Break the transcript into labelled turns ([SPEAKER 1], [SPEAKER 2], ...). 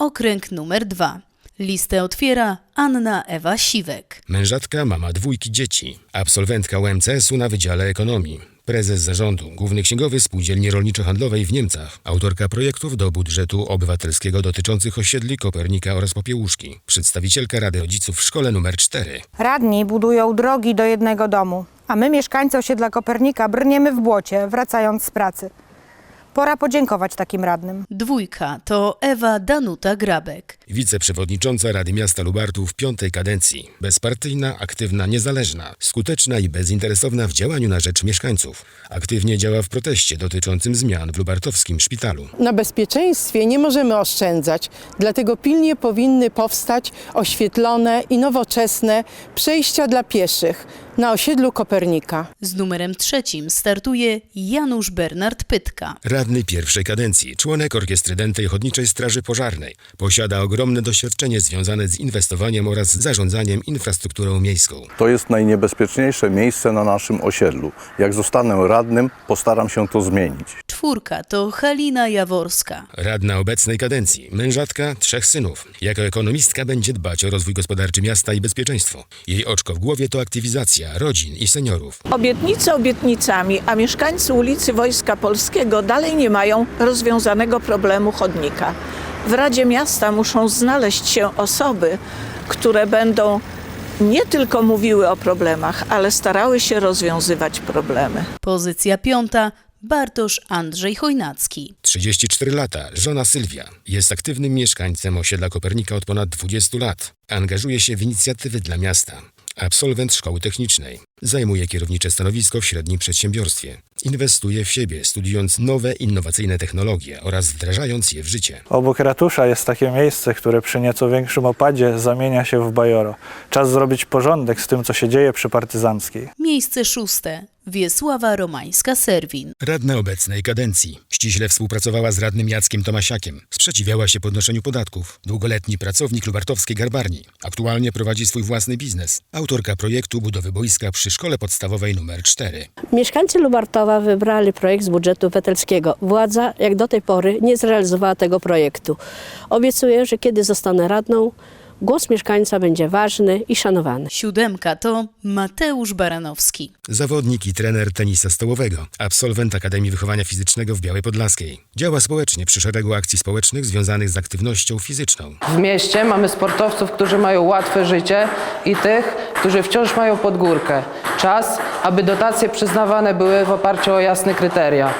[SPEAKER 1] Okręg numer dwa. Listę otwiera Anna Ewa Siwek.
[SPEAKER 2] Mężatka, mama dwójki dzieci, absolwentka UMCS-u na Wydziale Ekonomii, prezes zarządu, główny księgowy Spółdzielni Rolniczo-Handlowej w Niemcach, autorka projektów do budżetu obywatelskiego dotyczących osiedli Kopernika oraz Popiełuszki, przedstawicielka Rady Rodziców w szkole numer 4.
[SPEAKER 3] Radni budują drogi do jednego domu, a my, mieszkańcy osiedla Kopernika, brniemy w błocie, wracając z pracy. Pora podziękować takim radnym.
[SPEAKER 1] Dwójka to Ewa Danuta Grabek.
[SPEAKER 2] Wiceprzewodnicząca Rady Miasta Lubartów piątej kadencji. Bezpartyjna, aktywna, niezależna, skuteczna i bezinteresowna w działaniu na rzecz mieszkańców. Aktywnie działa w proteście dotyczącym zmian w lubartowskim szpitalu.
[SPEAKER 4] Na bezpieczeństwie nie możemy oszczędzać, dlatego pilnie powinny powstać oświetlone i nowoczesne przejścia dla pieszych na osiedlu Kopernika.
[SPEAKER 1] Z numerem trzecim startuje Janusz Bernard Pytka.
[SPEAKER 2] Radny pierwszej kadencji, członek Orkiestry Dętej Ochotniczej Straży Pożarnej. Posiada ogromne doświadczenie związane z inwestowaniem oraz zarządzaniem infrastrukturą miejską.
[SPEAKER 5] To jest najniebezpieczniejsze miejsce na naszym osiedlu. Jak zostanę radnym, postaram się to zmienić.
[SPEAKER 1] Czwórka to Halina Jaworska.
[SPEAKER 2] Radna obecnej kadencji, mężatka, trzech synów. Jako ekonomistka będzie dbać o rozwój gospodarczy miasta i bezpieczeństwo. Jej oczko w głowie to aktywizacja rodzin i seniorów.
[SPEAKER 6] Obietnice obietnicami, a mieszkańcy ulicy Wojska Polskiego dalej nie mają rozwiązanego problemu chodnika. W Radzie Miasta muszą znaleźć się osoby, które będą nie tylko mówiły o problemach, ale starały się rozwiązywać problemy.
[SPEAKER 1] Pozycja piąta Bartosz Andrzej Chojnacki.
[SPEAKER 2] 34 lata, żona Sylwia. Jest aktywnym mieszkańcem osiedla Kopernika od ponad 20 lat. Angażuje się w inicjatywy dla miasta. Absolwent szkoły technicznej. Zajmuje kierownicze stanowisko w średnim przedsiębiorstwie. Inwestuje w siebie, studiując nowe, innowacyjne technologie oraz wdrażając je w życie.
[SPEAKER 7] Obok ratusza jest takie miejsce, które przy nieco większym opadzie zamienia się w bajoro. Czas zrobić porządek z tym, co się dzieje przy partyzanckiej.
[SPEAKER 1] Miejsce szóste Wiesława Romańska-Serwin.
[SPEAKER 2] Radna obecnej kadencji. Ściśle współpracowała z radnym Jackiem Tomasiakiem. Sprzeciwiała się podnoszeniu podatków. Długoletni pracownik lubartowskiej garbarni. Aktualnie prowadzi swój własny biznes. Autorka projektu budowy boiska przy szkole podstawowej numer 4.
[SPEAKER 8] Mieszkańcy Lubartowa wybrali projekt z budżetu obywatelskiego. Władza jak do tej pory nie zrealizowała tego projektu. Obiecuję, że kiedy zostanę radną, głos mieszkańca będzie ważny i szanowany.
[SPEAKER 1] Siódemka to Mateusz Baranowski.
[SPEAKER 2] Zawodnik i trener tenisa stołowego. Absolwent Akademii Wychowania Fizycznego w Białej Podlaskiej. Działa społecznie przy szeregu akcji społecznych związanych z aktywnością fizyczną.
[SPEAKER 9] W mieście mamy sportowców, którzy mają łatwe życie i tych, którzy wciąż mają podgórkę. Czas, aby dotacje przyznawane były w oparciu o jasne kryteria.